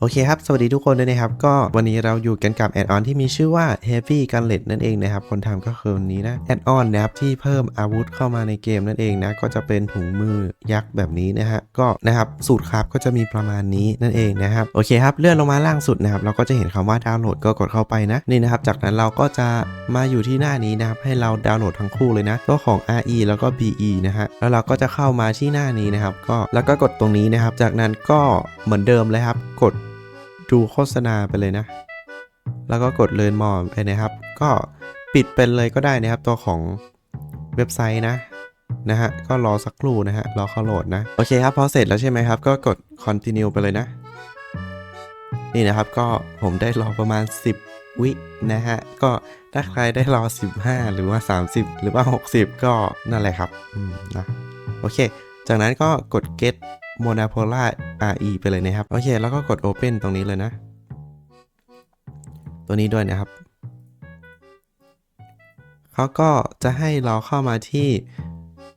โอเคครับ สวัสดีทุกคนด้วยนะครับ ก็วันนี้เราอยู่กันกับแอดออนที่มีชื่อว่า Heavy Gunlet นั่นเองนะครับ คนทำก็คือวันนี้นะ แอดออนนะครับที่เพิ่มอาวุธเข้ามาในเกมนั่นเองนะ ก็จะเป็นถุงมือยักษ์แบบนี้นะฮะ ก็นะครับสูตรครับก็จะมีประมาณนี้นั่นเองนะครับ โอเคครับ เลื่อนลงมาล่างสุดนะครับ เราก็จะเห็นคำว่าดาวน์โหลดก็กดเข้าไปนะ นี่นะครับ จากนั้นเราก็จะมาอยู่ที่หน้านี้นะครับ ให้เราดาวน์โหลดทั้งคู่เลยนะก็ของ RE แล้วก็ BE นะฮะ แล้วเราก็จะเข้ามาที่หน้านี้นะครับ ก็แล้วก็กดตรงนี้นะครับ จากนั้นก็เหมือนเดิมเลยครับ กด ดูโฆษณาไปเลยนะ แล้วก็กดเลินมอไปนะครับ ก็ปิดเป็นเลยก็ได้นะครับ ตัวของเว็บไซต์นะนะฮะก็รอสักครู่นะฮะรอเขาโหลดนะโอเคครับพอเสร็จแล้วใช่ไหมครับ ก็กด continue ไปเลยนะ นี่นะครับก็ผมได้รอประมาณ 10 วินะฮะก็ถ้าใครได้รอ 15 หรือว่า 30 หรือว่า 60 ก็นั่นแหละครับอืมนะโอเค จากนั้นก็กด get monopola re ไปเลยนะครับ โอเค แล้วก็กด open ตรงนี้เลยนะ ตัวนี้ด้วยนะครับ เขาก็จะให้เราเข้ามาที่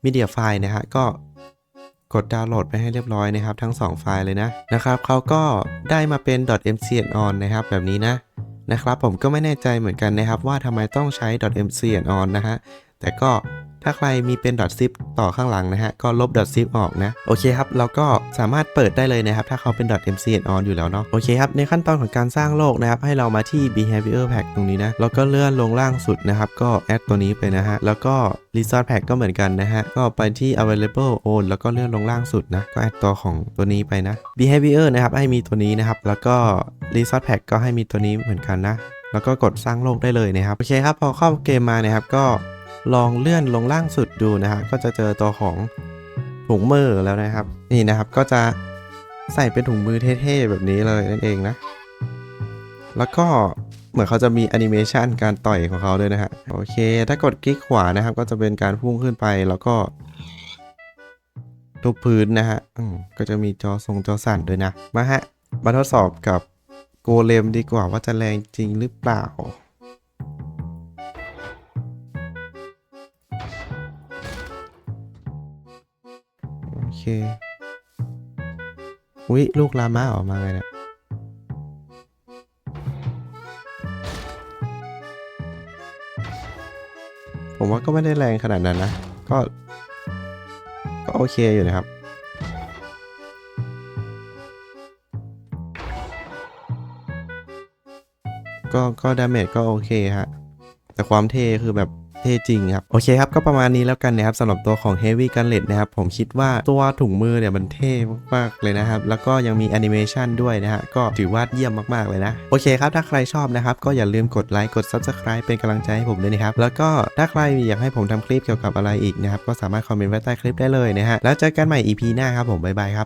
media file นะฮะ ก็กดดาวน์โหลดไปให้เรียบร้อยนะครับ ทั้ง 2 ไฟล์เลยนะนะครับเขาก็ได้มาเป็น .mcn นะครับ แบบนี้นะนะครับผมก็ไม่แน่ใจเหมือนกันนะครับว่าทำไมต้องใช้ .mcn นะฮะ แต่ก็ถ้าใครมีเป็น .zip ต่อข้างหลังนะฮะ ก็ลบ .zip ออกนะ โอเคครับเราก็สามารถเปิดได้เลยนะครับ ถ้าเขาเป็น .mcn on อยู่แล้วเนาะ โอเคครับ ในขั้นตอนของการสร้างโลกนะครับ ให้เรามาที่ behavior pack ตรงนี้นะ แล้วก็เลื่อนลงล่างสุดนะครับ ก็แอดตัวนี้ไปนะฮะ แล้วก็ resource pack ก็เหมือนกันนะฮะ ก็ไปที่ available own แล้วก็เลื่อนลงล่างสุดนะ ก็แอดตัวของตัวนี้ไปนะ behavior นะครับ ให้มีตัวนี้นะครับ แล้วก็ resource pack ก็ให้มีตัวนี้เหมือนกันนะ แล้วก็กดสร้างโลกได้เลยนะครับ โอเคครับ พอเข้าเกมมานะครับ ก็ ลองเลื่อนลงล่างสุดดูนะฮะก็จะเจอตัวของถุงมือแล้วนะครับ นี่นะครับก็จะใส่เป็นถุงมือเท่ๆแบบนี้เลยนั่นเองนะ แล้วก็เหมือนเขาจะมีแอนิเมชันการต่อยของเขาด้วยนะฮะโอเค ถ้ากดคลิกขวานะครับ ก็จะเป็นการพุ่งขึ้นไปแล้วก็ทุบพื้นนะฮะก็จะมีจอทรงจอสั่นด้วยนะ มาฮะ มาทดสอบกับโกเลมดีกว่าว่าจะแรงจริงหรือเปล่า อเคอุ๊ยลูกลามาออกมาเลยเนี่ยผมว่าก็ไม่ได้แรงขนาดนั้นนะ ก็ ก็โอเคอยู่นะครับ ก็ก็ดาเมจก็โอเคฮะ แต่ความเท่คือแบบ เท่จริงครับ โอเคครับก็ประมาณนี้แล้วกันนะครับสำหรับตัวของ Heavy Gunlet นะครับผมคิดว่าตัวถุงมือเนี่ยมันเท่มากๆเลยนะครับ แล้วก็ยังมีแอนิเมชันด้วยนะฮะก็ถือว่าเยี่ยมมากๆเลยนะ โอเคครับ ถ้าใครชอบนะครับ ก็อย่าลืมกดไลค์กด Subscribe เป็นกำลังใจให้ผมด้วยนะครับ แล้วก็ถ้าใครอยากให้ผมทำคลิปเกี่ยวกับอะไรอีกนะครับก็สามารถคอมเมนต์ไว้ใต้คลิปได้เลยนะฮะแล้วเจอกันใหม่ EP หน้าครับผมบ๊ายบายครับ